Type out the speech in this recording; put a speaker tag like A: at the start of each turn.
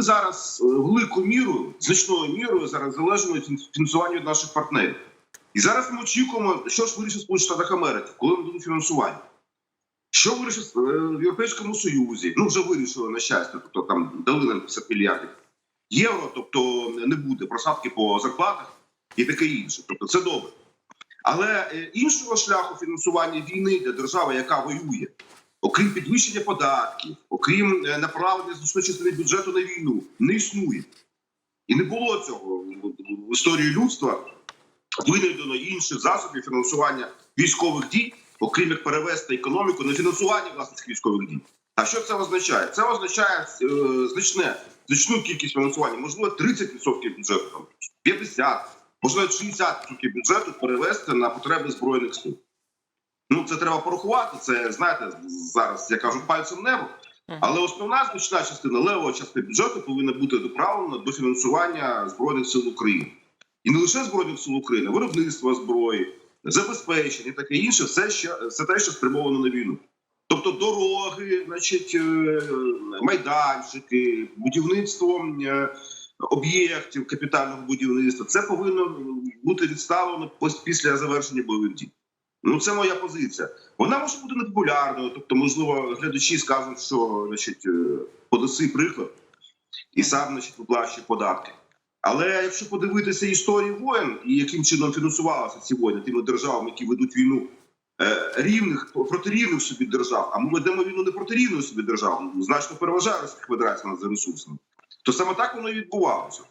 A: ми зараз е, великою мірою, значною мірою зараз залежимо від фінансування від наших партнерів. І зараз ми очікуємо, що ж вирішить Сполучені Штати Америки, коли ми дадуть фінансування. Що вирішить е, в Європейському Союзі? Ну вже вирішили на щастя, тобто там дали нам 50 мільярдів євро, тобто не буде просадки по зарплатах і таке інше. Тобто це добре. Але е, іншого шляху фінансування війни для держави, яка воює, окрім підвищення податків, окрім е, направлення значної бюджету на війну, не існує. І не було цього в- історії людства. Винайдено інших засобів фінансування військових дій, окрім як перевести економіку на фінансування власне цих військових дій. А що це означає? Це означає е, значне, значну кількість фінансування, можливо, 30% бюджету, там, 50%, можливо, 60% бюджету перевести на потреби збройних сил. Ну, це треба порахувати. Це знаєте, зараз я кажу пальцем небо. Але основна значна частина левова частина бюджету повинна бути доправлена до фінансування збройних сил України. І не лише збройних сил України, виробництва зброї, забезпечення таке інше, все ще все те, що спрямовано на війну. Тобто дороги, значить, е, майданчики, будівництво е, об'єктів капітального будівництва. Це повинно бути відставлено після завершення бойових дій. Ну, це моя позиція. Вона може бути непопулярною, тобто, можливо, глядачі скажуть, що значить, е, подаси приклад і сам значить, виплачує податки. Але якщо подивитися історію воєн і яким чином фінансувалися ці воїни тими державами, які ведуть війну е, рівних проти рівних собі держав, а ми ведемо війну не проти рівної собі держав, значно переважає Російська Федерація нас за ресурсами, то саме так воно і відбувалося.